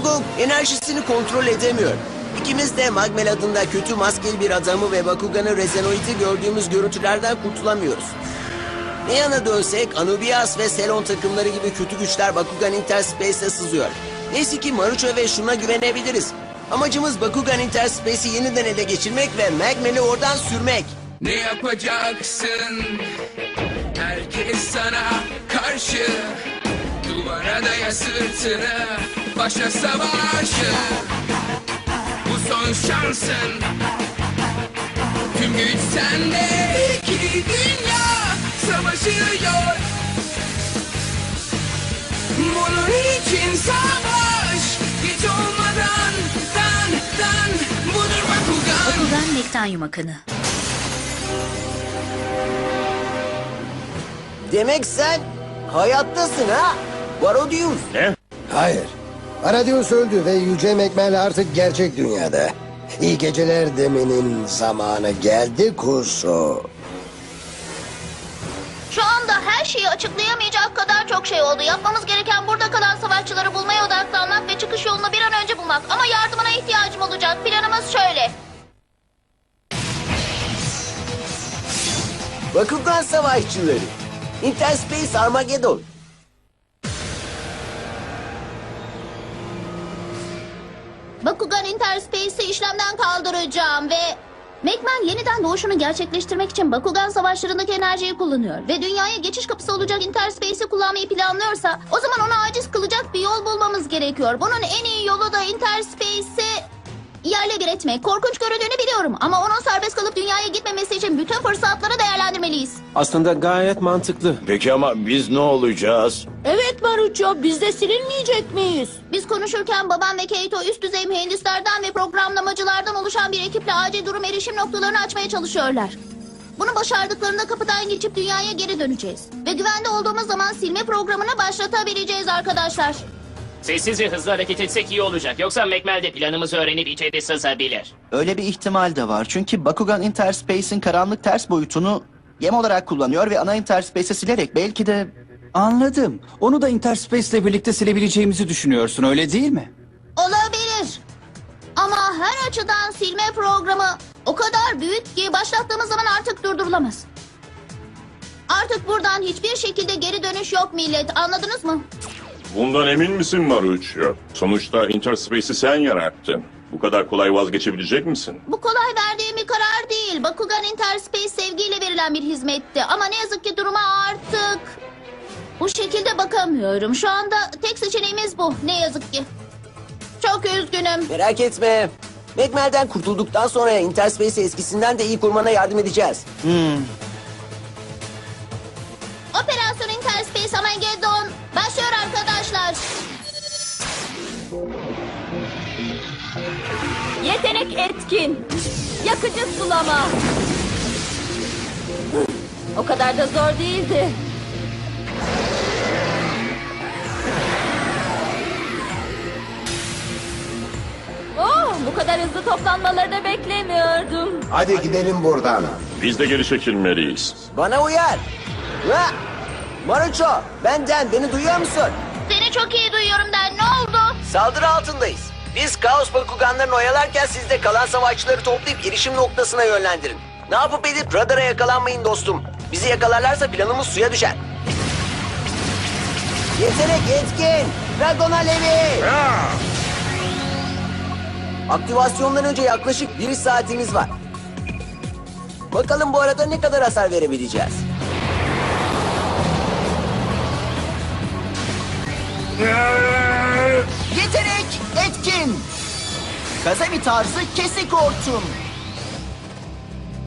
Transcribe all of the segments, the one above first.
Drago enerjisini kontrol edemiyor. İkimiz de Magmel adında kötü maskeli bir adamı ve Bakugan'ı Rezenoid'i gördüğümüz görüntülerden kurtulamıyoruz. Ne yana dönsek Anubias ve Selon takımları gibi kötü güçler Bakugan Interspace'e sızıyor. Neyse ki Marucho ve şuna güvenebiliriz. Amacımız Bakugan Interspace'i yeniden ele geçirmek ve Magmel'i oradan sürmek. Ne yapacaksın? Herkes sana karşı Duvara daya sırtını Başla savaşı Bu son şansın Tüm güç sende İki dünya savaşıyor Bunun için savaş Hiç olmadan Dan dan Budur Bakugan Bakugan Nektanyum akını. Demek sen hayattasın ha? Varodius. Hayır. Aradius öldü ve Yüce Mekmel artık gerçek dünyada. İyi geceler demenin zamanı geldi kuzu. Şu anda her şeyi açıklayamayacak kadar çok şey oldu. Yapmamız gereken burada kalan savaşçıları bulmaya odaklanmak ve çıkış yolunu bir an önce bulmak. Ama yardımına ihtiyacım olacak. Planımız şöyle. Bakugan savaşçıları. Interspace Armageddon. Bakugan Interspace'i işlemden kaldıracağım ve... Megman yeniden doğuşunu gerçekleştirmek için Bakugan savaşlarındaki enerjiyi kullanıyor. Ve dünyaya geçiş kapısı olacak Interspace'i kullanmayı planlıyorsa... O zaman ona aciz kılacak bir yol bulmamız gerekiyor. Bunun en iyi yolu da Interspace'i yerle bir etmek. Korkunç göründüğünü biliyorum ama onun serbest kalıp dünyaya gitmemesi için bütün fırsatları değerlendirmeliyiz. Aslında gayet mantıklı. Peki ama biz ne olacağız? Evet Maruço, biz de silinmeyecek miyiz? Biz konuşurken babam ve Keito üst düzey mühendislerden ve programlamacılardan oluşan bir ekiple acil durum erişim noktalarını açmaya çalışıyorlar. Bunu başardıklarında kapıdan geçip dünyaya geri döneceğiz. Ve güvende olduğumuz zaman silme programını başlatabileceğiz arkadaşlar. Sessiz ve hızlı hareket etsek iyi olacak. Yoksa Mekmel de planımızı öğrenip içeri sızabilir. Öyle bir ihtimal de var. Çünkü Bakugan Interspace'in karanlık ters boyutunu yem olarak kullanıyor ve ana Interspace'e silerek belki de... Anladım. Onu da Interspace ile birlikte silebileceğimizi düşünüyorsun öyle değil mi? Olabilir. Ama her açıdan silme programı o kadar büyük ki başlattığımız zaman artık durdurulamaz. Artık buradan hiçbir şekilde geri dönüş yok millet. Anladınız mı? Bundan emin misin Marucho? Sonuçta Interspace'i sen yarattın. Bu kadar kolay vazgeçebilecek misin? Bu kolay verdiğim bir karar değil. Bakugan Interspace sevgiyle verilen bir hizmetti. Ama ne yazık ki duruma artık bu şekilde bakamıyorum. Şu anda tek seçeneğimiz bu. Ne yazık ki. Çok üzgünüm. Merak etme. Magmel'den kurtulduktan sonra Interspace'i eskisinden de iyi kurmana yardım edeceğiz. Operasyon Yetenek etkin. Yakıcı sulama. O kadar da zor değildi. Oh, bu kadar hızlı toplanmalarını beklemiyordum. Hadi gidelim buradan. Biz de geri çekilmeliyiz. Bana uyar. Ha! Marucho, benden beni duyuyor musun? Seni çok iyi duyuyorum Den. Ne oldu? Saldırı altındayız. Biz Kaos Bakuganlarını oyalarken siz de kalan savaşçıları toplayıp erişim noktasına yönlendirin. Ne yapıp edip radara yakalanmayın dostum. Bizi yakalarlarsa planımız suya düşer. Yetenek etkin. Dragon Alevi. Aktivasyondan önce yaklaşık bir saatimiz var. Bakalım bu arada ne kadar hasar verebileceğiz. Yetenek etkin! Kazemi tarzı kesik hortum.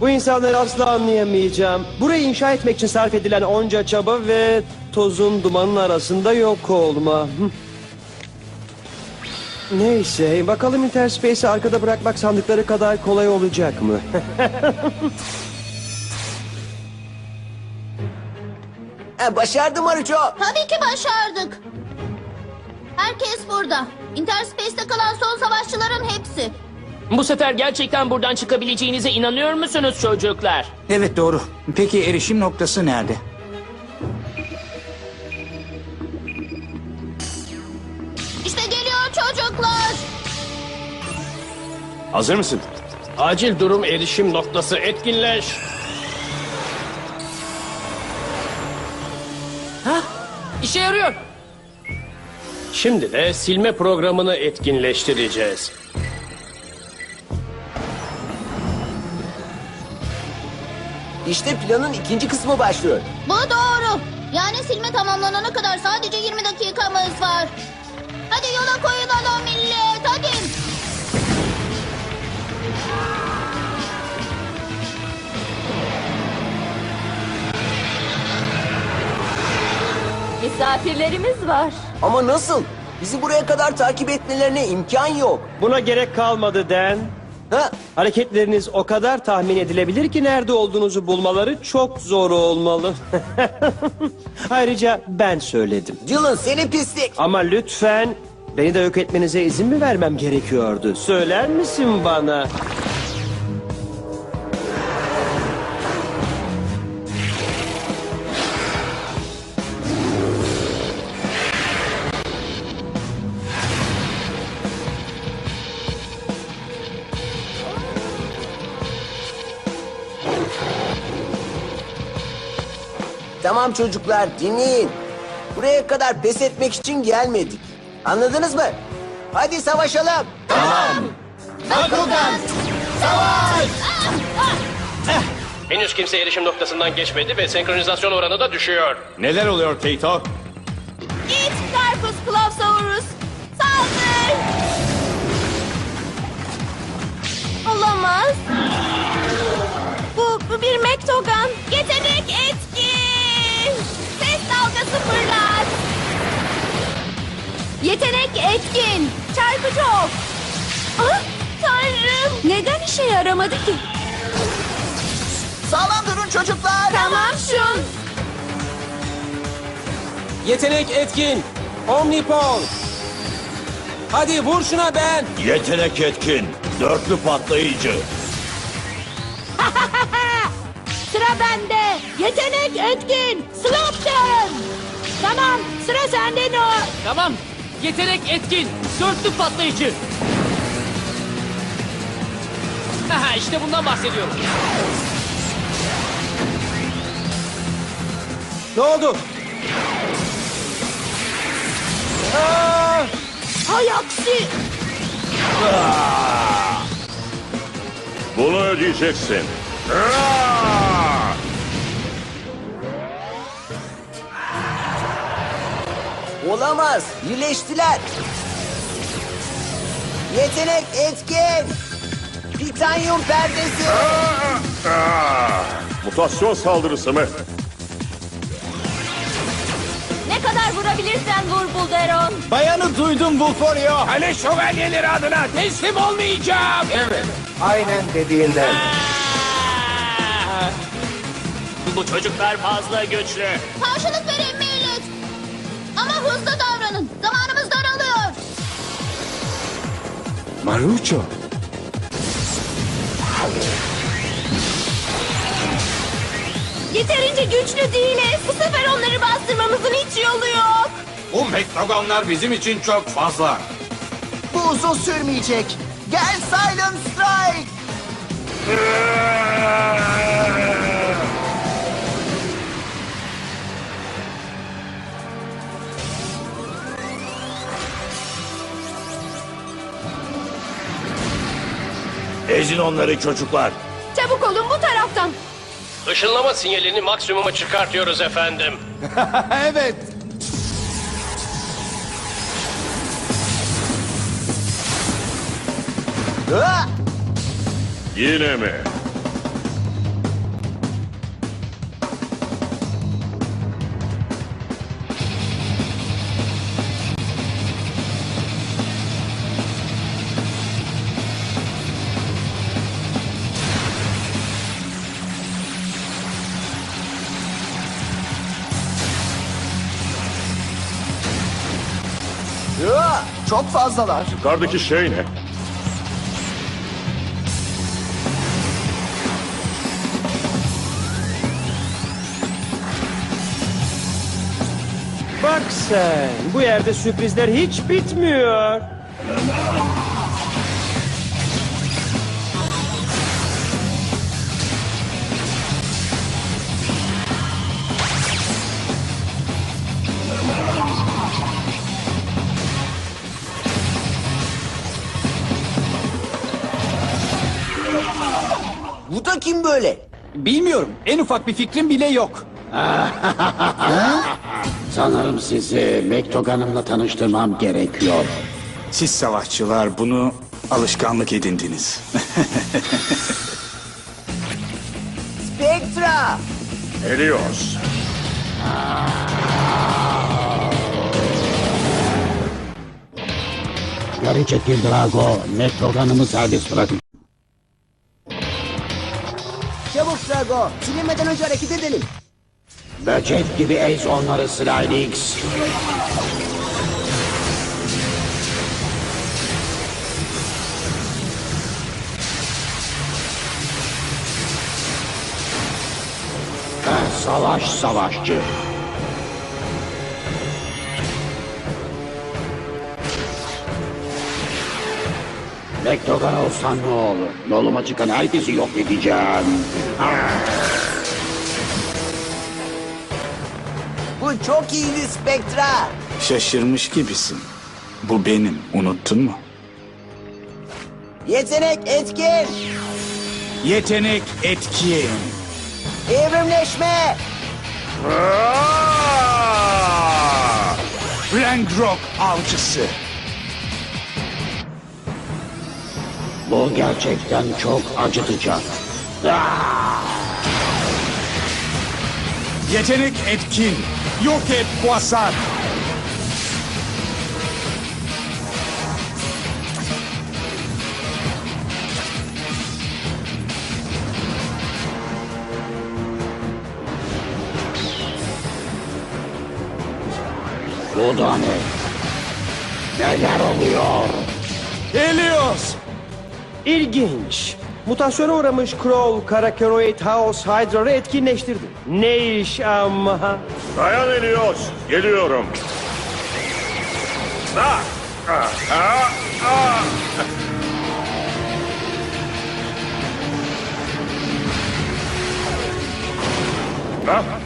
Bu insanları asla anlayamayacağım. Burayı inşa etmek için sarf edilen onca çaba ve tozun dumanın arasında yok olma. Neyse bakalım Interspace'i arkada bırakmak sandıkları kadar kolay olacak mı? Ha, başardım Marucho. Tabii ki başardık. Herkes burada. Interspace'te kalan son savaşçıların hepsi. Bu sefer gerçekten buradan çıkabileceğinize inanıyor musunuz çocuklar? Evet doğru. Peki erişim noktası nerede? İşte geliyor çocuk. Hazır mısın? Acil durum erişim noktası etkinleş. İşe yarıyor. Şimdi de silme programını etkinleştireceğiz. İşte planın ikinci kısmı başlıyor. Bu doğru. Yani silme tamamlanana kadar sadece 20 dakikamız var. Hadi yola koyulalım millet hadi. Misafirlerimiz var. Ama nasıl? Bizi buraya kadar takip etmelerine imkan yok. Buna gerek kalmadı Den. Ha? Hareketleriniz o kadar tahmin edilebilir ki nerede olduğunuzu bulmaları çok zor olmalı. Ayrıca ben söyledim. Dylan seni pislik. Ama lütfen beni de yok etmenize izin mi vermem gerekiyordu? Söyler misin bana? Tamam çocuklar dinleyin. Buraya kadar pes etmek için gelmedik. Anladınız mı? Hadi savaşalım. Henüz kimse erişim noktasından geçmedi ve senkronizasyon oranı da düşüyor. Neler oluyor Keito? Git Carpus Clawsaurus. Saldır. Olamaz. Bu, bu bir Mektogan. Yetenek fırlat. Yetenek etkin. Çarpıcı ok. Ah, tanrım. Neden işe yaramadı ki? Sağlam durun çocuklar. Tamam şun. Yetenek etkin. Omnipol. Hadi vur şuna ben. Yetenek etkin. Dörtlü patlayıcı. Yetenek etkin. Slopton. Tamam sıra sende no. Tamam. Yetenek etkin. Dörtlü patlayıcı. Aha işte bundan bahsediyorum. Ne oldu? Hay aksi. Bunu ödeyeceksin. Olamaz. Birleştiler. Yetenek etkin. Titanyum perdesi. Mutasyon saldırısı mı? Ne kadar vurabilirsen vur Bulderon. Bayanı duydum Vulforio. Kale şövalyeleri adına teslim olmayacağım. Aynen dediğinden. Bu çocuklar fazla güçlü. Karşılık. Ama hızlı davranın. Zamanımız daralıyor. Marucho. Yeterince güçlü değiliz. Bu sefer onları bastırmamızın hiç yolu yok. Bu Mektogonlar bizim için çok fazla. Bu uzun sürmeyecek. Gel Silent Strike. Ezin onları çocuklar. Çabuk olun bu taraftan. Işınlama sinyalini maksimuma çıkartıyoruz efendim. evet. Yine mi? Çok fazlalar. Yukarıdaki şey ne? Bak sen, bu yerde sürprizler hiç bitmiyor. Kim böyle? Bilmiyorum. En ufak bir fikrim bile yok. Sanırım sizi Mektogan'ımla tanıştırmam gerekiyor. Siz savaşçılar bunu alışkanlık edindiniz. Spectra! Helios. Geri çekil Drago. Mektogan'ımı serbest bırakın. Çabuk Drago. Silinmeden önce hareket edelim. Böcek gibi ez onları. Ben savaş savaşçı. Mektogan olsan ne olur? Yoluma çıkan herkesi yok edeceğim. Bu çok iyiydi Spectra. Şaşırmış gibisin. Bu benim. Unuttun mu? Yetenek etkin. Yetenek etkin. Evrimleşme. Rangrok avcısı. Bu gerçekten çok acıtacak. Yetenek etkin. Yok et Quasar. Bu da ne? Neler oluyor? Helios. İlginç. Mutasyona uğramış Kroll, Karakeroid House Hydra'ları etkinleştirdi. Ne iş ama? Dayan Helios. Geliyorum. Ah! Ah! Ah! Ah! Ah!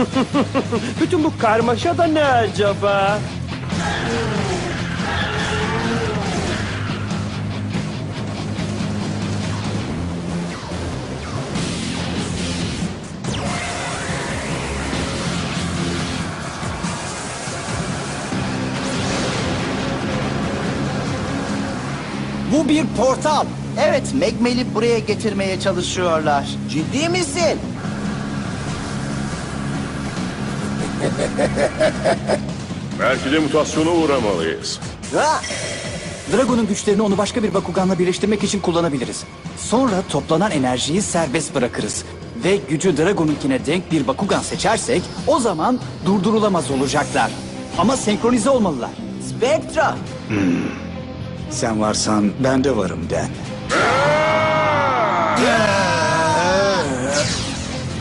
Bütün bu karmaşa da ne acaba? Bu bir portal. Evet, Megmel'i buraya getirmeye çalışıyorlar. Ciddi misin? Belki de mutasyona uğramalıyız. Ha? Dragon'un güçlerini onu başka bir Bakugan'la birleştirmek için kullanabiliriz. Sonra toplanan enerjiyi serbest bırakırız. Ve gücü Dragon'unkine denk bir Bakugan seçersek o zaman durdurulamaz olacaklar. Ama senkronize olmalılar. Spectra. Sen varsan ben de varım den.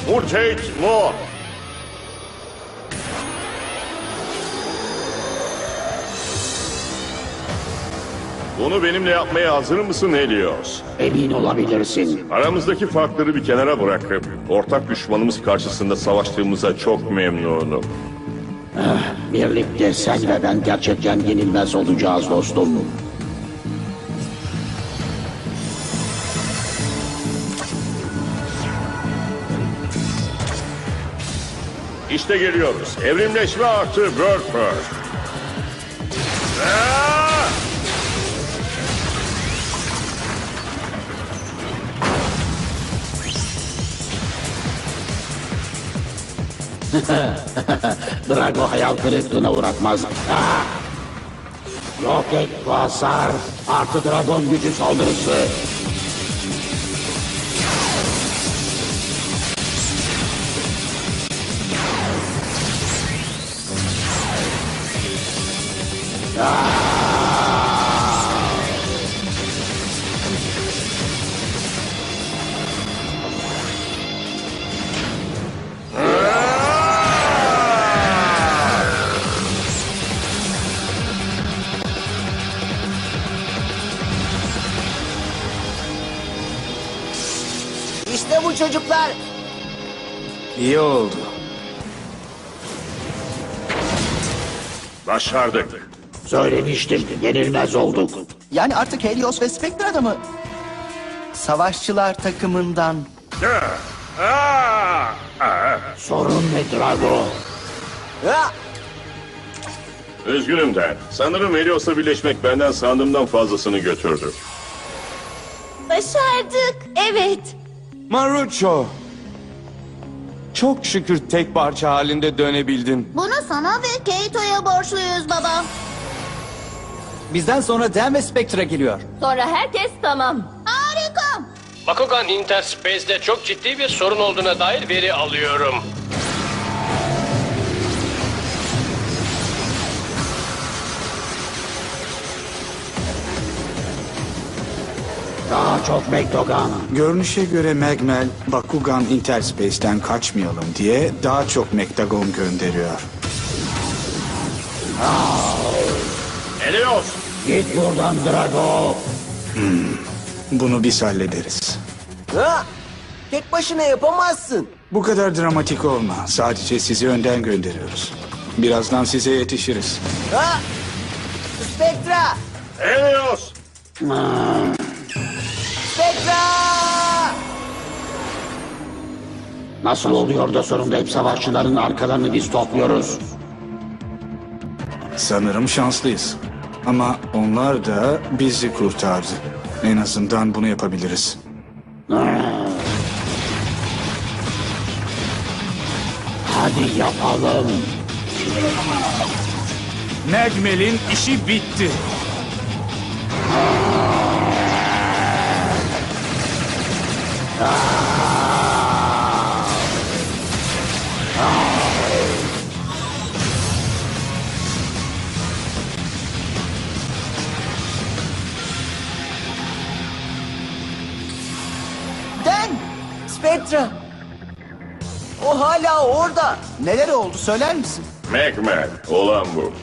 Mutate Lord. Bunu benimle yapmaya hazır mısın Helios? Emin olabilirsin. Aramızdaki farkları bir kenara bırakıp ortak düşmanımız karşısında savaştığımıza çok memnunum. Birlikte sen ve ben gerçekten yenilmez olacağız dostum. İşte geliyoruz. Evrimleşme artı Bird Drago hayal kırıklığına uğratmaz. Ah! Yok et Quasar. Artı Dragon gücü saldırısı. Başardık. Söylemiştim, yenilmez olduk. Yani artık Helios ve Spectra'da mı? Savaşçılar takımından. Sorun ne Drago? Ha! Üzgünüm Dan. Sanırım Helios'la birleşmek benden sandığımdan fazlasını götürdü. Başardık. Evet. Marucho. Çok şükür tek parça halinde dönebildin. Bunu sana ve Keito'ya borçluyuz baba. Bizden sonra Dan ve Spectra geliyor. Sonra herkes tamam. Harika. Bakugan Interspace'de çok ciddi bir sorun olduğuna dair veri alıyorum. Daha çok Mektogan. Görünüşe göre Magmel, Bakugan Interspace'ten kaçmayalım diye daha çok Mektagon gönderiyor. Helios! Git buradan Drago. Bunu biz hallederiz. Ha! Tek başına yapamazsın. Bu kadar dramatik olma. Sadece sizi önden gönderiyoruz. Birazdan size yetişiriz. Ha! Spectra! Helios! Spectra! Nasıl oluyor da sonunda hep savaşçıların arkalarını biz topluyoruz? Sanırım şanslıyız. Ama onlar da bizi kurtardı. En azından bunu yapabiliriz. Hadi yapalım. Magmel'in işi bitti. Dan! Spectra! O hala orada. Neler oldu söyler misin? Magman, olan bu.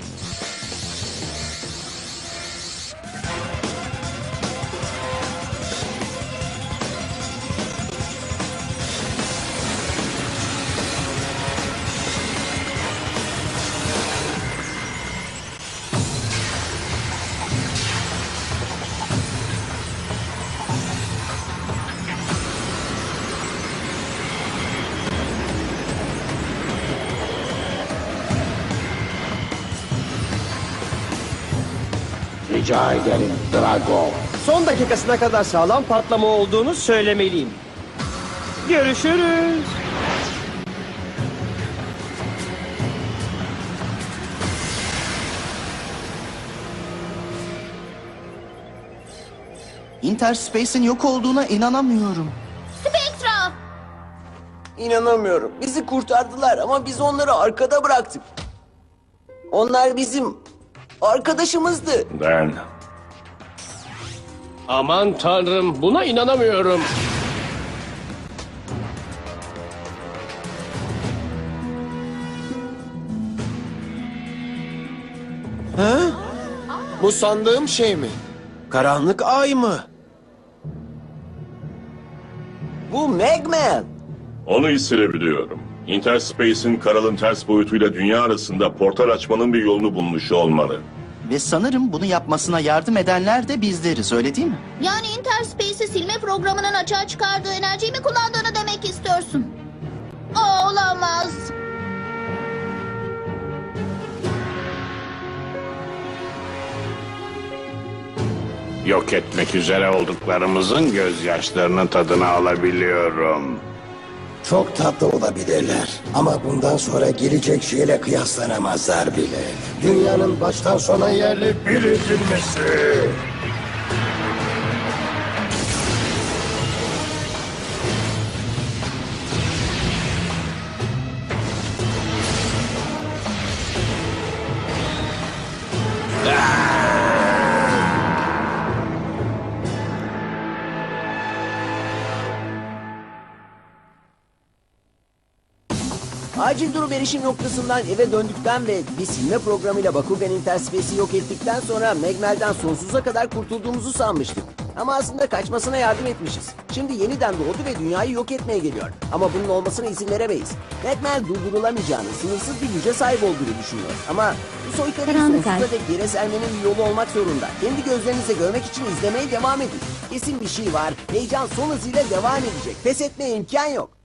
Rica ederim Drago. Son dakikasına kadar sağlam patlama olduğunu söylemeliyim. Görüşürüz. Interspace'in yok olduğuna inanamıyorum. Spectra. İnanamıyorum. Bizi kurtardılar ama biz onları arkada bıraktık. Onlar bizim arkadaşımızdı. Dan, Aman tanrım buna inanamıyorum. Bu sandığım şey mi? Karanlık ay mı? Bu Magman. onu hissedebiliyorum. Interspace'in karalın ters boyutuyla dünya arasında portal açmanın bir yolunu bulmuş olmalı. Ve sanırım bunu yapmasına yardım edenler de bizleriz öyle değil mi? Yani Interspace'i silme programının açığa çıkardığı enerjiyi mi kullandığını demek istiyorsun? Aa, olamaz. Yok etmek üzere olduklarımızın gözyaşlarının tadını alabiliyorum. Çok tatlı olabilirler. Ama bundan sonra gelecek şeyle kıyaslanamazlar bile. Dünyanın baştan sona yerli bir Acil durum erişim noktasından eve döndükten ve bir silme programıyla Bakugan Interspace'i yok ettikten sonra Magmel'den sonsuza kadar kurtulduğumuzu sanmıştık. Ama aslında kaçmasına yardım etmişiz. Şimdi yeniden doğdu ve dünyayı yok etmeye geliyor. Ama bunun olmasına izin veremeyiz. Batman durdurulamayacağını, sınırsız bir güce sahip olduğunu düşünüyor. Ama bu Karanlık sonsuza dek geri sermenin bir yolu olmak zorunda. Kendi gözlerinizle görmek için izlemeye devam edin. Kesin bir şey var. Heyecan son hızıyla devam edecek. Pes etmeye imkan yok.